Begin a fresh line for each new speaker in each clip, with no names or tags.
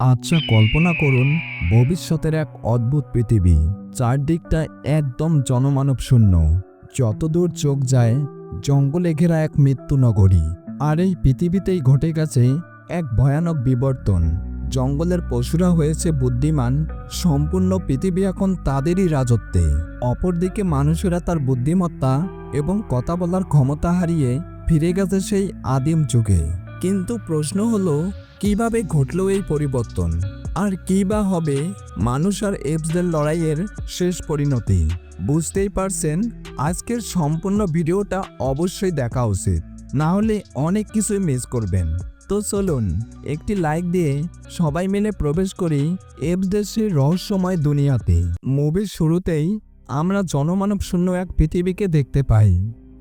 আচ্ছা কল্পনা করুন, ভবিষ্যতের এক অদ্ভুত পৃথিবী, চারদিকটা একদম জনমানব শূন্য। যতদূর চোখ যায়, জঙ্গলে ঘেরা এক মৃত্যু নগরী। আর এই পৃথিবীতেই ঘটে গেছে এক ভয়ানক বিবর্তন। জঙ্গলের পশুরা হয়েছে বুদ্ধিমান, সম্পূর্ণ পৃথিবী এখন তাদেরই রাজত্বে। অপরদিকে মানুষেরা তার বুদ্ধিমত্তা এবং কথা বলার ক্ষমতা হারিয়ে ফিরে গেছে সেই আদিম যুগে। কিন্তু প্রশ্ন হলো, কীভাবে ঘটল এই পরিবর্তন? আর কী বা হবে মানুষ আর এপসদের লড়াইয়ের শেষ পরিণতি? বুঝতেই পারছেন, আজকের সম্পূর্ণ ভিডিওটা অবশ্যই দেখা উচিত। না হলে অনেক কিছুই মিস করবেন। তো চলুন, একটি লাইক দিয়ে সবাই মিলে প্রবেশ করি এপসদের সেই রহস্যময় দুনিয়াতে। মুভির শুরুতেই আমরা জনমানব শূন্য এক পৃথিবীকে দেখতে পাই।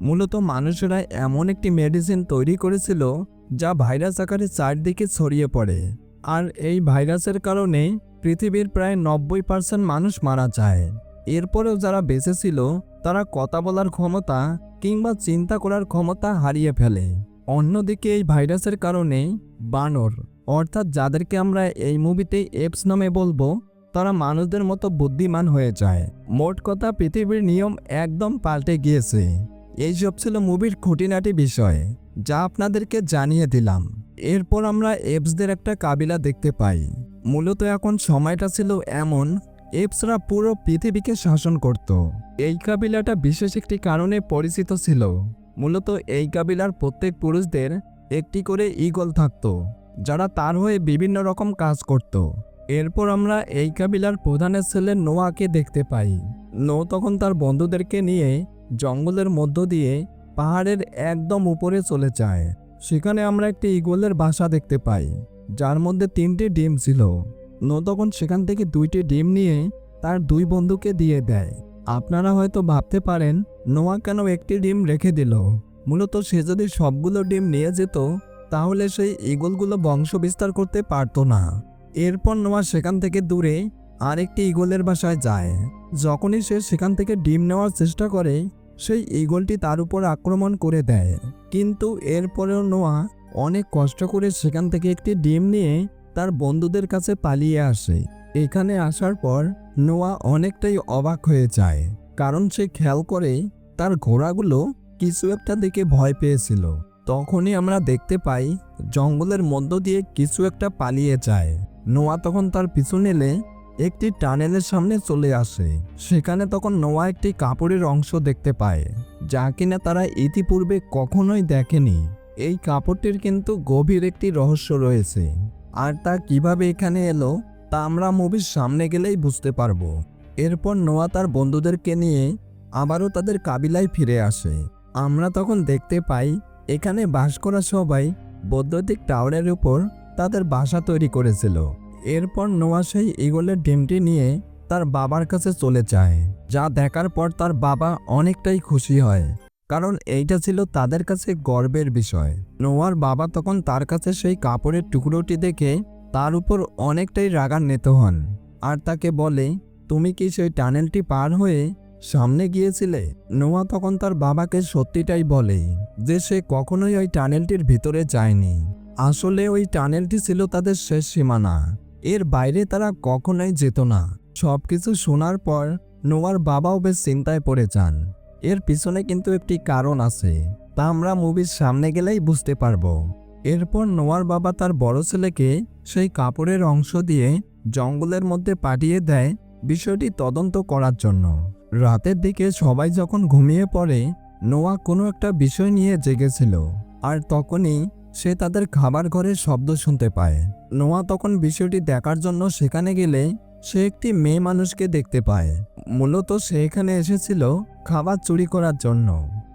মূলত মানুষেরা এমন একটি মেডিসিন তৈরি করেছিল যা ভাইরাস আকারে চারদিকে ছড়িয়ে পড়ে। আর এই ভাইরাসের কারণে পৃথিবীর প্রায় নব্বই পার্সেন্ট মানুষ মারা যায়। এরপরেও যারা বেঁচে ছিল, তারা কথা বলার ক্ষমতা কিংবা চিন্তা করার ক্ষমতা হারিয়ে ফেলে। অন্যদিকে এই ভাইরাসের কারণে বানর, অর্থাৎ যাদেরকে আমরা এই মুভিতে এপস নামে বলব, তারা মানুষদের মতো বুদ্ধিমান হয়ে যায়। মোট কথা, পৃথিবীর নিয়ম একদম পাল্টে গিয়েছে। এইসব ছিল মুভির খুঁটিনাটি বিষয়। যা আপনাদেরকে জানিয়ে দিলাম। এরপর আমরা এপসদের একটা কাবিলা দেখতে পাই। মূলত এখন সময়টা ছিল এমন, এপসরা পুরো পৃথিবীকে শাসন করত। এই কাবিলাটা বিশেষ একটি কারণে পরিচিত ছিল। মূলত এই কাবিলার প্রত্যেক পুরুষদের একটি করে ইগল থাকত, যারা তার হয়ে বিভিন্ন রকম কাজ করত। এরপর আমরা এই কাবিলার প্রধানের ছেলে নোয়াকে দেখতে পাই। নো তখন তার বন্ধুদেরকে নিয়ে জঙ্গলের মধ্য দিয়ে পাহাড়ের একদম উপরে চলে যায়। সেখানে আমরা একটি ইগলের বাসা দেখতে পাই, যার মধ্যে তিনটি ডিম ছিল। নো তখন সেখান থেকে দুইটি ডিম নিয়ে তার দুই বন্ধুকে দিয়ে দেয়। আপনারা হয়তো ভাবতে পারেন, নোয়া কেন একটি ডিম রেখে দিল? মূলত সে যদি সবগুলো ডিম নিয়ে যেত, তাহলে সেই ইগলগুলো বংশ বিস্তার করতে পারতো না। এরপর নোয়া সেখান থেকে দূরে আরেকটি ইগলের বাসায় যায়। যখনই সে সেখান থেকে ডিম নেওয়ার চেষ্টা করে সেই ইগলটি তার উপর আক্রমণ করে দেয়। কিন্তু এরপরেও নোয়া অনেক কষ্ট করে সেখান থেকে একটি ডিম নিয়ে তার বন্ধুদের কাছে পালিয়ে আসে। এখানে আসার পর নোয়া অনেকটাই অবাক হয়ে যায়, কারণ সে খেয়াল করে তার ঘোড়াগুলো কিছু একটা দেখে ভয় পেয়েছিল। তখনই আমরা দেখতে পাই জঙ্গলের মধ্য দিয়ে কিছু একটা পালিয়ে যায়। নোয়া তখন তার পিছু নিলে একটি টানেলের সামনে চলে আসে। সেখানে তখন নোয়া একটি কাপড়ের অংশ দেখতে পায়, যা কিনা তারা ইতিপূর্বে কখনোই দেখেনি। এই কাপড়টির কিন্তু গভীর একটি রহস্য রয়েছে। আর তা কীভাবে এখানে এলো, তা আমরা মুভির সামনে গেলেই বুঝতে পারব। এরপর নোয়া তার বন্ধুদেরকে নিয়ে আবারও তাদের কাবিলায় ফিরে আসে। আমরা তখন দেখতে পাই, এখানে বাস করা সবাই বৈদ্যুতিক টাওয়ারের উপর তাদের বাসা তৈরি করেছিল। এরপর নোয়া সেই ইগলের ডিমটি নিয়ে তার বাবার কাছে চলে যায়। যা দেখার পর তার বাবা অনেকটাই খুশি হয়, কারণ এইটা ছিল তাদের কাছে গর্বের বিষয়। নোয়ার বাবা তখন তার কাছে সেই কাপড়ের টুকরোটি দেখে তার উপর অনেকটাই রাগান্বিত হন আর তাকে বলে, তুমি কি সেই টানেলটি পার হয়ে সামনে গিয়েছিলে? নোয়া তখন তার বাবাকে সত্যিটাই বলে যে সে কখনোই ওই টানেলটির ভিতরে যায়নি। আসলে ওই টানেলটি ছিল তাদের শেষ সীমানা। এর বাইরে তারা কখনোই যেত না। সব কিছু শোনার পর নোয়ার বাবাও বেশ চিন্তায় পড়ে যান। এর পিছনে কিন্তু একটি কারণ আছে, তা আমরা মুভির সামনে গেলেই বুঝতে পারব। এরপর নোয়ার বাবা তার বড় ছেলেকে সেই কাপড়ের অংশ দিয়ে জঙ্গলের মধ্যে পাঠিয়ে দেয় বিষয়টি তদন্ত করার জন্য। রাতের দিকে সবাই যখন ঘুমিয়ে পড়ে, নোয়া কোনো একটা বিষয় নিয়ে জেগেছিল, আর তখনই সে তাদের খাবার ঘরের শব্দ শুনতে পায়। নোয়া তখন বিষয়টি দেখার জন্য সেখানে গেলে সে একটি মেয়ে মানুষকে দেখতে পায়। মূলত সে এখানে এসেছিল খাবার চুরি করার জন্য।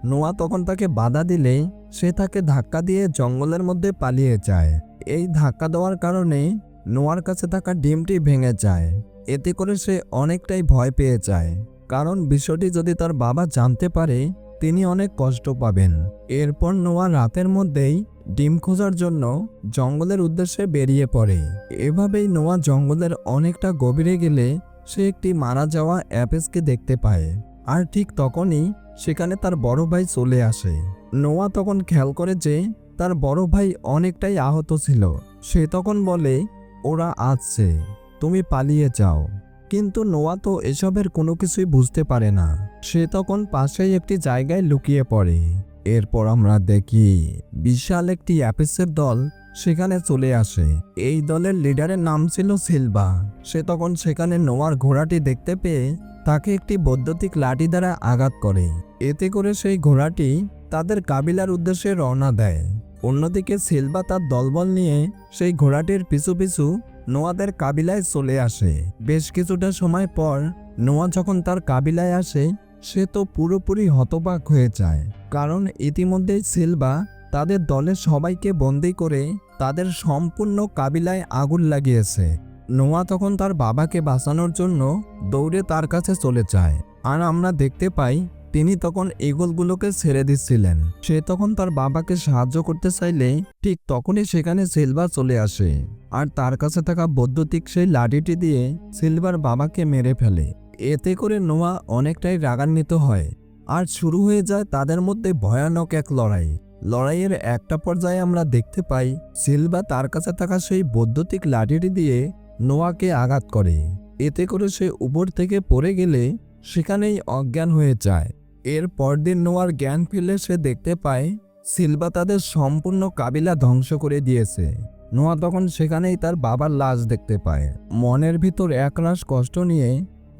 নোয়া তখন তাকে বাধা দিলে সে তাকে ধাক্কা দিয়ে জঙ্গলের মধ্যে পালিয়ে যায়। এই ধাক্কা দেওয়ার কারণে নোয়ার কাছে থাকা ডিমটি ভেঙে যায়। এতে করে সে অনেকটাই ভয় পেয়ে যায়। কারণ বিষয়টি যদি তার বাবা জানতে পারে তিনি অনেক কষ্ট পাবেন। এরপর নোয়া রাতের মধ্যেই ডিম খোঁজার জন্য জঙ্গলের উদ্দেশ্যে বেরিয়ে পড়ে। এভাবেই নোয়া জঙ্গলের অনেকটা গভীরে গেলে সে একটি মারা যাওয়া অ্যাপেসকে দেখতে পায়। আর ঠিক তখনই সেখানে তার বড় ভাই চলে আসে। নোয়া তখন খেয়াল করে যে তার বড় ভাই অনেকটাই আহত ছিল। সে তখন বলে, ওরা আসছে। তুমি পালিয়ে যাও। কিন্তু নোয়া তো এসবের কোনো কিছুই বুঝতে পারে না। সে তখন পাশেই একটি জায়গায় লুকিয়ে পড়ে। এরপর আমরা দেখি, বিশাল একটি অ্যাপিসের দল সেখানে চলে আসে। এই দলের লিডারের নাম ছিল সিলভা। সে তখন সেখানে নোয়ার ঘোড়াটি দেখতে পেয়ে তাকে একটি বৈদ্যুতিক লাঠি দ্বারা আঘাত করে। এতে করে সেই ঘোড়াটি তাদের কাবিলার উদ্দেশ্যে রওনা দেয়। অন্যদিকে সিলভা তার দলবল নিয়ে সেই ঘোড়াটির পিছু পিছু নোয়াদের কাবিলায় চলে আসে। বেশ কিছুটা সময় পর নোয়া যখন তার কাবিলায় আসে, সে তো পুরোপুরি হতবাক হয়ে যায়। কারণ ইতিমধ্যেই সিলভা তাদের দলের সবাইকে বন্দি করে তাদের সম্পূর্ণ কাবিলায় আগুন লাগিয়েছে। নোয়া তখন তার বাবাকে বাঁচানোর জন্য দৌড়ে তার কাছে চলে যায়। আর আমরা দেখতে পাই, তিনি তখন এগোলগুলোকে ছেড়ে দিচ্ছিলেন। সে তখন তার বাবাকে সাহায্য করতে চাইলে ঠিক তখনই সেখানে সিলভার চলে আসে। আর তার কাছে থাকা বৈদ্যুতিক সেই লাঠিটি দিয়ে সিলভার বাবাকে মেরে ফেলে। এতে করে নোয়া অনেকটাই রাগান্বিত হয় আর শুরু হয়ে যায় তাদের মধ্যে ভয়ানক এক লড়াই। লড়াইয়ের একটা পর্যায়ে আমরা দেখতে পাই সিলভা তার কাছে থাকা সেই বৈদ্যুতিক লাঠিটি দিয়ে নোয়াকে আঘাত করে। এতে করে সে উপর থেকে পড়ে গেলে সেখানেই অজ্ঞান হয়ে যায়। এর পরদিন নোয়ার জ্ঞান ফিরলে সে দেখতে পায় সিলভা তাদের সম্পূর্ণ কাবিলা ধ্বংস করে দিয়েছে। নোয়া তখন সেখানেই তার বাবার লাশ দেখতে পায়। মনের ভিতর একরাশ কষ্ট নিয়ে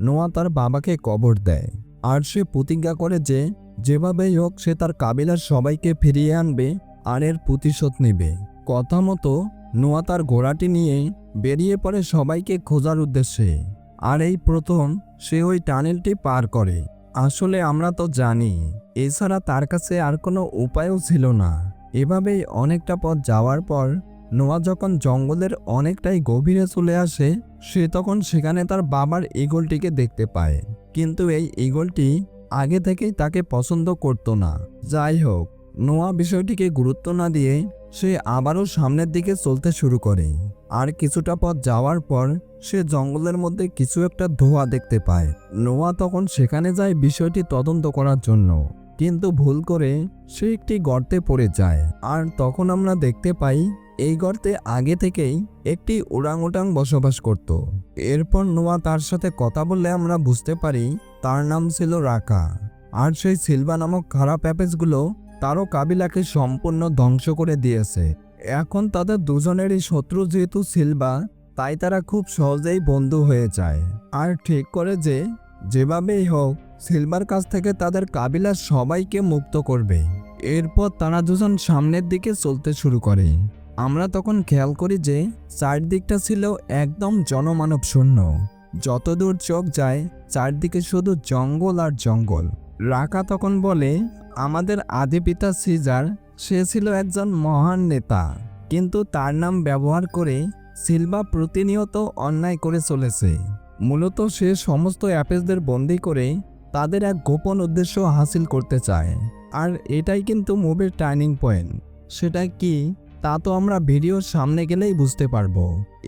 নোয়া তার বাবাকে কবর দেয়। আর সে প্রতিজ্ঞা করে যে, যেভাবেই হোক সে তার কাবিলার সবাইকে ফিরিয়ে আনবে আর এর প্রতিশোধ নেবে। কথা মতো নোয়া তার ঘোড়াটি নিয়ে বেরিয়ে পড়ে সবাইকে খোঁজার উদ্দেশ্যে। আর এই প্রথম সে ওই টানেলটি পার করে। আসলে আমরা তো জানি, এছাড়া তার কাছে আর কোনো উপায়ও ছিল না। এভাবেই অনেকটা পথ যাওয়ার পর নোয়া যখন জঙ্গলের অনেকটাই গভীরে চলে আসে, সে তখন সেখানে তার বাবার ইগলটিকে দেখতে পায়। কিন্তু এই ইগলটি আগে থেকেই তাকে পছন্দ করত না। যাই হোক, নোয়া বিষয়টিকে গুরুত্ব না দিয়ে সে আবারও সামনের দিকে চলতে শুরু করে। আর কিছুটা পথ যাওয়ার পর সে জঙ্গলের মধ্যে কিছু একটা ধোঁয়া দেখতে পায়। নোয়া তখন সেখানে যায় বিষয়টি তদন্ত করার জন্য। কিন্তু ভুল করে সে একটি গর্তে পড়ে যায়। আর তখন আমরা দেখতে পাই এই গর্তে আগে থেকেই একটি ওরাংওটাং বসবাস করত। এরপর নোয়া তার সাথে কথা বললে আমরা বুঝতে পারি তার নাম ছিল রাকা। আর সেই সিলভা নামক খারাপ অ্যাপেসগুলো তারও কাবিলাকে সম্পূর্ণ ধ্বংস করে দিয়েছে। এখন তাদের দুজনেরই শত্রু যেহেতু সিলভা, তাই তারা খুব সহজেই বন্ধু হয়ে যায়। আর ঠিক করে যে, যেভাবেই হোক, সিলভার কাছ থেকে তাদের কাবিলার সবাইকে মুক্ত করবে। এরপর তারা দুজন সামনের দিকে চলতে শুরু করে। আমরা তখন খেয়াল করি যে চারদিকটা ছিল একদম জনমানব শূন্য যতদূর চোখ যায়, চারদিকে শুধু জঙ্গল আর জঙ্গল। রাকা তখন বলে, আমাদের আদি পিতা সিজার, সে ছিল একজন মহান নেতা। কিন্তু তার নাম ব্যবহার করে সিলভা প্রতিনিয়ত অন্যায় করে চলেছে। মূলত সে সমস্ত অ্যাপেসদের বন্দি করে তাদের এক গোপন উদ্দেশ্য হাসিল করতে চায়। আর এটাই কিন্তু মুভির টার্নিং পয়েন্ট। সেটা কি তা তো আমরা ভিডিওর সামনে গেলেই বুঝতে পারব।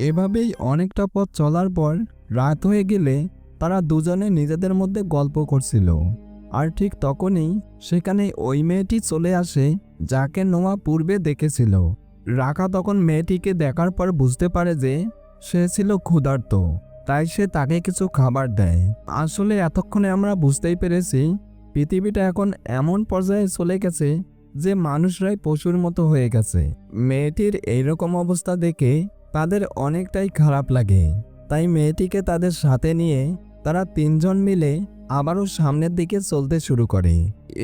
এভাবেই অনেকটা পথ চলার পর রাত হয়ে গেলে তারা দুজনে নিজেদের মধ্যে গল্প করছিল। আর ঠিক তখনই সেখানে ওই মেয়েটি চলে আসে যাকে নোয়া পূর্বে দেখেছিল। রাখা তখন মেয়েটিকে দেখার পর বুঝতে পারে যে সে ছিল ক্ষুধার্ত, তাই সে তাকে কিছু খাবার দেয়। আসলে এতক্ষণে আমরা বুঝতেই পেরেছি, পৃথিবীটা এখন এমন পর্যায়ে চলে গেছে যে মানুষরাই পশুর মতো হয়ে গেছে। মেয়েটির এইরকম অবস্থা দেখে তাদের অনেকটাই খারাপ লাগে। তাই মেয়েটিকে তাদের সাথে নিয়ে তারা তিনজন মিলে আবারও সামনের দিকে চলতে শুরু করে।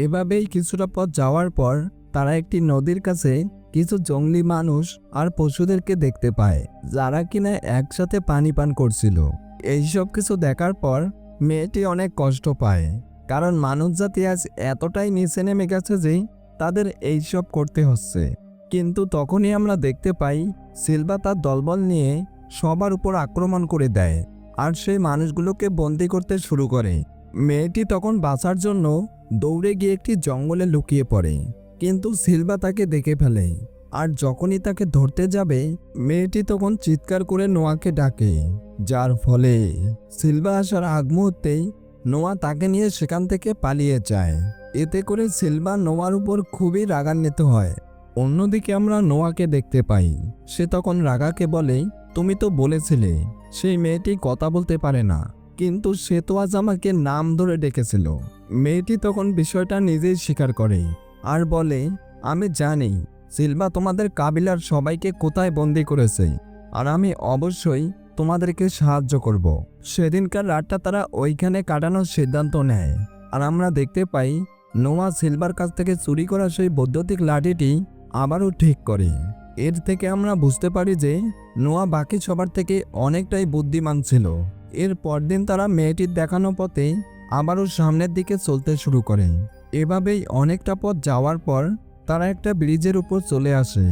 এভাবেই কিছুটা পথ যাওয়ার পর তারা একটি নদীর কাছে কিছু জঙ্গলি মানুষ আর পশুদেরকে দেখতে পায়, যারা কিনা একসাথে পানি পান করছিল। এইসব কিছু দেখার পর মেয়েটি অনেক কষ্ট পায়, কারণ মানুষ জাতি আজ এতটাই নিচে নেমে গেছে যে তাদের এইসব করতে হচ্ছে। কিন্তু তখনই আমরা দেখতে পাই, সিলভা তার দলবল নিয়ে সবার উপর আক্রমণ করে দেয় আর সেই মানুষগুলোকে বন্দি করতে শুরু করে। মেয়েটি তখন বাঁচার জন্য দৌড়ে গিয়ে একটি জঙ্গলে লুকিয়ে পড়ে। কিন্তু সিলভা তাকে দেখে ফেলে আর যখনই তাকে ধরতে যাবে, মেয়েটি তখন চিৎকার করে নোয়াকে ডাকে। যার ফলে সিলভা আসার আগ মুহূর্তেই নোয়া তাকে নিয়ে সেখান থেকে পালিয়ে যায়। এতে করে সিলভা নোয়ার উপর খুবই রাগান্বিত হয়। অন্যদিকে আমরা নোয়াকে দেখতে পাই। সে তখন রাগাকে বলে, তুমি তো বলেছিলে, সেই মেয়েটি কথা বলতে পারে না। কিন্তু সে তো আজ আমাকে নাম ধরে ডেকেছিল। মেয়েটি তখন বিষয়টা নিজেই স্বীকার করে আর বলে, আমি জানি, সিলভা তোমাদের কাবিলার সবাইকে কোথায় বন্দি করেছে আর আমি অবশ্যই তোমাদেরকে সাহায্য করব। সেদিনকার রাতটা তারা ওইখানে কাটানোর সিদ্ধান্ত নেয়। আর আমরা দেখতে পাই নোয়া সিলভার কাছ থেকে চুরি করা সেই বৈদ্যুতিক লাঠিটি আবারও ঠিক করে। এর থেকে আমরা বুঝতে পারি যে নোয়া বাকি সবার থেকে অনেকটাই বুদ্ধিমান ছিল। এর পরদিন তারা মেয়েটির দেখানো পথে আবারও সামনের দিকে চলতে শুরু করে। এভাবেই অনেকটা পথ যাওয়ার পর তারা একটা ব্রিজের উপর চলে আসে।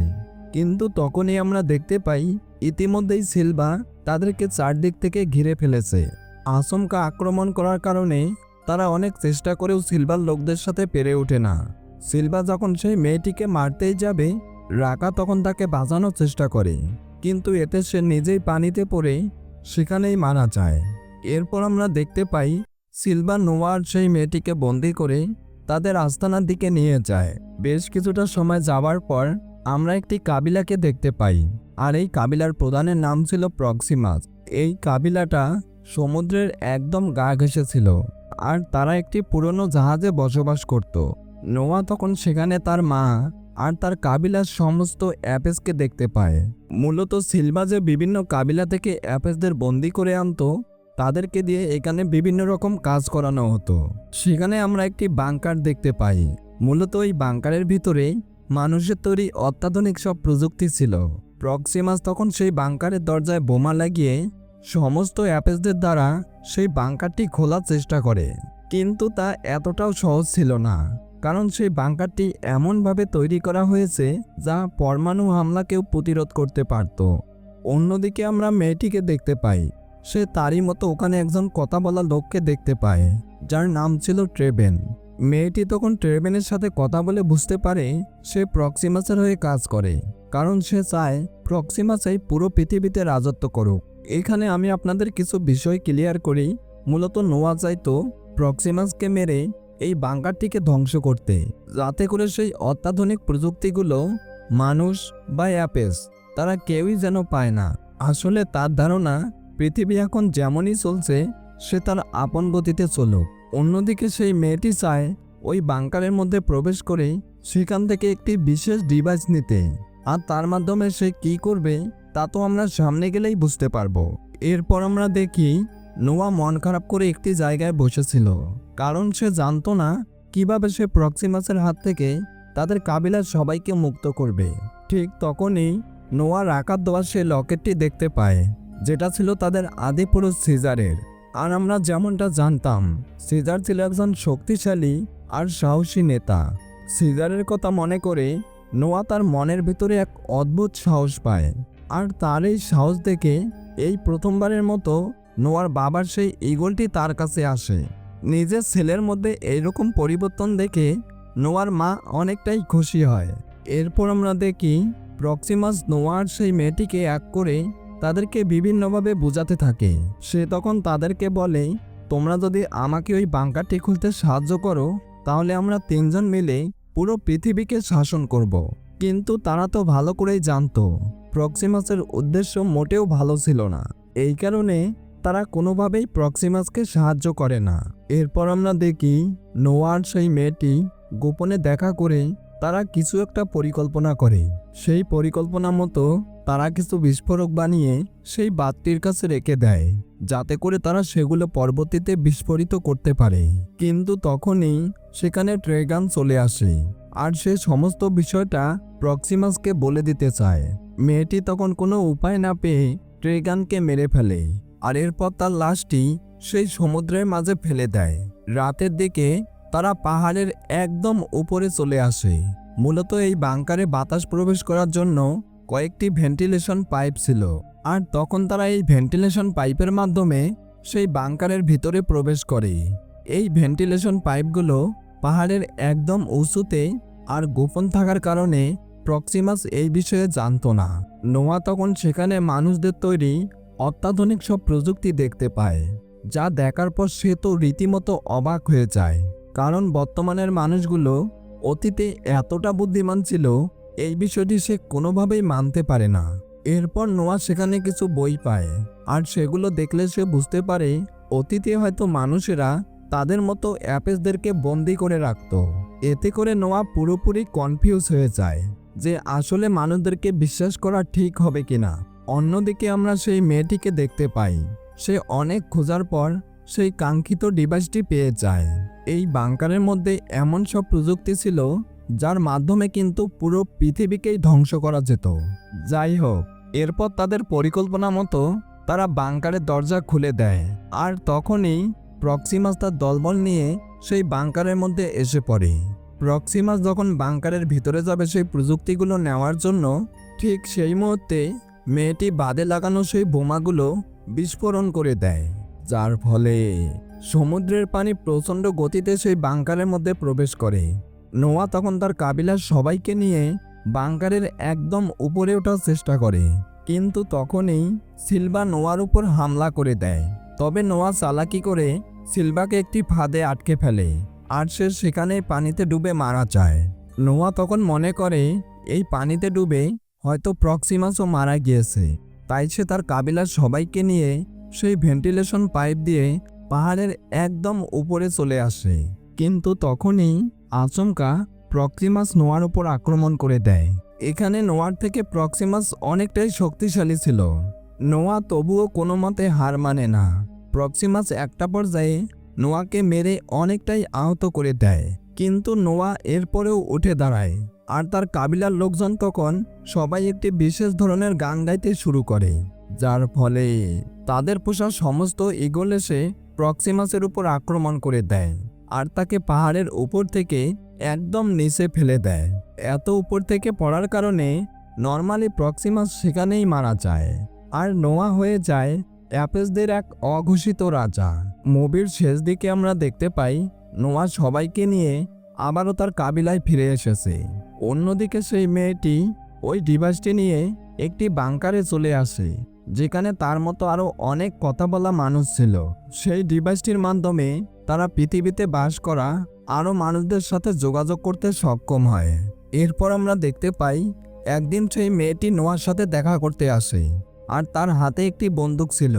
কিন্তু তখনই আমরা দেখতে পাই ইতিমধ্যেই সিলভা তাদেরকে চারদিক থেকে ঘিরে ফেলেছে। আচমকা আক্রমণ করার কারণে তারা অনেক চেষ্টা করেও সিলভার লোকদের সাথে পেরে ওঠে না। সিলভা যখন সেই মেয়েটিকে মারতেই যাবে, রাকা তখন তাকে বাঁচানোর চেষ্টা করে। কিন্তু এতে সে নিজেই পানিতে পড়ে, সেখানেই মারা যায়। এরপর আমরা দেখতে পাই সিলভা নোয়ার সেই মেয়েটিকে বন্দি করে তাদের আস্তানার দিকে নিয়ে যায়। বেশ কিছুটা সময় যাওয়ার পর, আমরা একটি কাবিলাকে দেখতে পাই। আর এই কাবিলার প্রধানের নাম ছিল প্রক্সিমাস। এই কাবিলাটা সমুদ্রের একদম গা ঘেসেছিল আর তারা একটি পুরনো জাহাজে বসবাস করত। নোয়া তখন সেখানে তার মা আর তার কাবিলার সমস্ত অ্যাপেসকে দেখতে পায়। মূলত সিলভা যে বিভিন্ন কাবিলা থেকে অ্যাপেসদের বন্দি করে আনতো, তাদেরকে দিয়ে এখানে বিভিন্ন রকম কাজ করানো হতো। সেখানে আমরা একটি বাংকার দেখতে পাই। মূলত ওই বাংকারের ভিতরে মানুষের তৈরি অত্যাধুনিক সব প্রযুক্তি ছিল। প্রক্সিমাস তখন সেই বাংকারের দরজায় বোমা লাগিয়ে সমস্ত অ্যাপেসদের দ্বারা সেই বাংকারটি খোলার চেষ্টা করে, কিন্তু তা এতটাও সহজ ছিল না, কারণ সেই বাংকারটি এমনভাবে তৈরি করা হয়েছে যা পরমাণু হামলাকেও প্রতিরোধ করতে পারত। অন্যদিকে আমরা মেয়েটিকে দেখতে পাই, সে তারই মতো ওখানে একজন কথা বলা লোককে দেখতে পায়, যার নাম ছিল ট্রেবেন মেয়েটি তখন ট্রেবেনের সাথে কথা বলে বুঝতে পারে সে প্রক্সিমাসের হয়ে কাজ করে, কারণ সে চায় প্রক্সিমাসেই পুরো পৃথিবীতে রাজত্ব করুক। এখানে আমি আপনাদের কিছু বিষয় ক্লিয়ার করি। মূলত নোয়া চাইতো প্রক্সিমাসকে মেরে এই বাঙ্কারটিকে ধ্বংস করতে, যাতে করে সেই অত্যাধুনিক প্রযুক্তিগুলো মানুষ বা অ্যাপেস তারা কেউই যেন পায় না। আসলে তার ধারণা, পৃথিবী এখন যেমনই চলছে, সে তার আপন গতিতে চলুক। অন্যদিকে সেই মেয়েটি চায় ওই বাংকারের মধ্যে প্রবেশ করে সেখান থেকে একটি বিশেষ ডিভাইস নিতে। আর তার মাধ্যমে সে কি করবে তা তো আমরা সামনে গেলেই বুঝতে পারব। এরপর আমরা দেখি, নোয়া মন খারাপ করে একটি জায়গায় বসেছিল। কারণ সে জানতো না কীভাবে সে প্রক্সিমাসের হাত থেকে তাদের কাবিলার সবাইকে মুক্ত করবে। ঠিক তখনই নোয়া রাকাত দেওয়া সে লকেটটি দেখতে পায়, যেটা ছিল তাদের আদিপুরুষ সিজারের। আর আমরা যেমনটা জানতাম, সিজার ছিল একজন শক্তিশালী আর সাহসী নেতা। সিজারের কথা মনে করে নোয়া তার মনের ভিতরে এক অদ্ভুত সাহস পায়। আর তার এই সাহস দেখে এই প্রথমবারের মতো নোয়ার বাবার সেই ইগলটি তার কাছে আসে। নিজের ছেলের মধ্যে এইরকম পরিবর্তন দেখে নোয়ার মা অনেকটাই খুশি হয়। এরপর আমরা দেখি প্রক্সিমাস নোয়ার সেই মেয়েটিকে এক করে তাদেরকে বিভিন্নভাবে বোঝাতে থাকে। সে তখন তাদেরকে বলে, তোমরা যদি আমাকে ওই বাংকারটি খুলতে সাহায্য করো, তাহলে আমরা তিনজন মিলে পুরো পৃথিবীকে শাসন করব। কিন্তু তারা তো ভালো করেই জানতো। প্রক্সিমাসের উদ্দেশ্য মোটেও ভালো ছিল না। এই কারণে তারা কোনোভাবেই প্রক্সিমাসকে সাহায্য করে না। এরপর আমরা দেখি নোয়ার সেই মেয়েটি গোপনে দেখা করে তারা কিছু একটা পরিকল্পনা করে। সেই পরিকল্পনা মতো তারা কিছু বিস্ফোরক বানিয়ে সেই বাতটির কাছে রেখে দেয়, যাতে করে তারা সেগুলো পরবর্তীতে বিস্ফোরিত করতে পারে। কিন্তু তখনই সেখানে ট্রেগান চলে আসে, আর সে সমস্ত বিষয়টা প্রক্সিমাসকে বলে দিতে চায়। মেয়েটি তখন কোনো উপায় না পেয়ে ট্রেগানকে মেরে ফেলে, আর এরপর তার লাশটি সেই সমুদ্রের মাঝে ফেলে দেয়। রাতের দিকে তারা পাহাড়ের একদম উপরে চলে আসে। মূলত এই বাংকারে বাতাস প্রবেশ করার জন্য কয়েকটি ভেন্টিলেশন পাইপ ছিল, আর তখন তারা এই ভেন্টিলেশন পাইপের মাধ্যমে সেই বাংকারের ভিতরে প্রবেশ করে। এই ভেন্টিলেশন পাইপগুলো পাহাড়ের একদম উঁচুতে আর গোপন থাকার কারণে প্রক্সিমাস এই বিষয়ে জানতো না। নোয়া তখন সেখানে মানুষদের তৈরি অত্যাধুনিক সব প্রযুক্তি দেখতে পায়, যা দেখার পর সে তো রীতিমতো অবাক হয়ে যায়। কারণ বর্তমানের মানুষগুলো অতীতে এতটা বুদ্ধিমান ছিল, এই বিষয়টি সে কোনোভাবেই মানতে পারে না। এরপর নোয়া সেখানে কিছু বই পায়, আর সেগুলো দেখলে সে বুঝতে পারে অতীতে হয়তো মানুষেরা তাদের মতো অ্যাপেসদেরকে বন্দি করে রাখত। এতে করে নোয়া পুরোপুরি কনফিউজ হয়ে যায়। যে আসলে মানুষদেরকে বিশ্বাস করা ঠিক হবে কিনা। অন্যদিকে আমরা সেই মেয়েটিকে দেখতে পাই। সে অনেক খোঁজার পর সেই কাঙ্ক্ষিত ডিভাইসটি পেয়ে যায়। এই বাংকারের মধ্যে এমন সব প্রযুক্তি ছিল, যার মাধ্যমে কিন্তু পুরো পৃথিবীকেই ধ্বংস করা যেত। যাই হোক, এরপর তাদের পরিকল্পনা মতো তারা বাংকারের দরজা খুলে দেয়। আর তখনই প্রক্সিমাস তার দলবল নিয়ে সেই বাংকারের মধ্যে এসে পড়ে। প্রক্সিমাস যখন বাংকারের ভিতরে যাবে সেই প্রযুক্তিগুলো নেওয়ার জন্য, ঠিক সেই মুহূর্তে মেয়েটি বাদে লাগানো সেই বোমাগুলো বিস্ফোরণ করে দেয়। যার ফলে সমুদ্রের পানি প্রচণ্ড গতিতে সেই বাংকারের মধ্যে প্রবেশ করে। নোয়া তখন তার কাবিলার সবাইকে নিয়ে বাংকারের একদম উপরে ওঠার চেষ্টা করে, কিন্তু তখনই সিলভা নোয়ার উপর হামলা করে দেয়। তবে নোয়া চালাকি করে সিলভাকে একটি ফাঁদে আটকে ফেলে। আর সে সেখানে পানিতে ডুবে মারা যায়। নোয়া তখন মনে করে, এই পানিতে ডুবে হয়তো প্রক্সিমাসও মারা গিয়েছে। তাই সে তার কাবিলার সবাইকে নিয়ে সেই ভেন্টিলেশন পাইপ দিয়ে পাহাড়ের একদম উপরে চলে আসে। কিন্তু তখনই আচমকা প্রক্সিমাস নোয়ার উপর আক্রমণ করে দেয়। এখানে নোয়ার থেকে প্রক্সিমাস অনেকটাই শক্তিশালী ছিল। নোয়া তবুও কোনো মতে হার মানে না। প্রক্সিমাস একটা পর্যায়ে নোয়াকে মেরে অনেকটাই আহত করে দেয়, কিন্তু নোয়া এরপরেও উঠে দাঁড়ায়। আর তার কাবিলার লোকজন তখন সবাই একটি বিশেষ ধরনের গান গাইতে শুরু করে, যার ফলে তাদের পোষা সমস্ত ইগল এসে প্রক্সিমাসের উপর আক্রমণ করে দেয় আর তাকে পাহাড়ের উপর থেকে একদম নিচে ফেলে দেয়। এত উপর থেকে পড়ার কারণে নর্মালি প্রক্সিমাস সেখানেই মারা যায়। আর নোয়া হয়ে যায় অ্যাপেসদের এক অঘোষিত রাজা। মুভির শেষ দিকে আমরা দেখতে পাই, নোয়া সবাইকে নিয়ে আবারও তার কাবিলায় ফিরে এসেছে। অন্যদিকে সেই মেয়েটি ওই ডিভাইসটি নিয়ে একটি বাংকারে চলে আসে, যেখানে তার মতো আরও অনেক কথা বলা মানুষ ছিল। সেই ডিভাইসটির মাধ্যমে তারা পৃথিবীতে বাস করা আরও মানুষদের সাথে যোগাযোগ করতে সক্ষম হয়। এরপর আমরা দেখতে পাই, একদিন সেই মেয়েটি নোয়ার সাথে দেখা করতে আসে। আর তার হাতে একটি বন্দুক ছিল।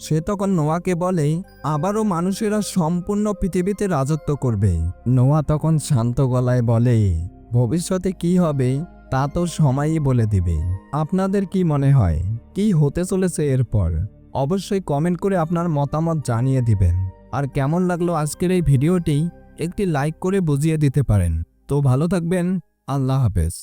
সে তখন নোয়াকে বলে, আবারও মানুষেরা সম্পূর্ণ পৃথিবীতে রাজত্ব করবে। নোয়া তখন শান্ত গলায় বলে, ভবিষ্যতে কি হবে, তা তো সময়ই বলে দিবে। আপনাদের কি মনে হয়, কি হতে চলেছে এরপর? অবশ্যই কমেন্ট করে আপনার মতামত জানিয়ে দিবেন। আর কেমন লাগল আজকের এই ভিডিওটি, একটি লাইক করে বুঝিয়ে দিতে পারেন। তো ভালো থাকবেন, আল্লাহ হাফেজ।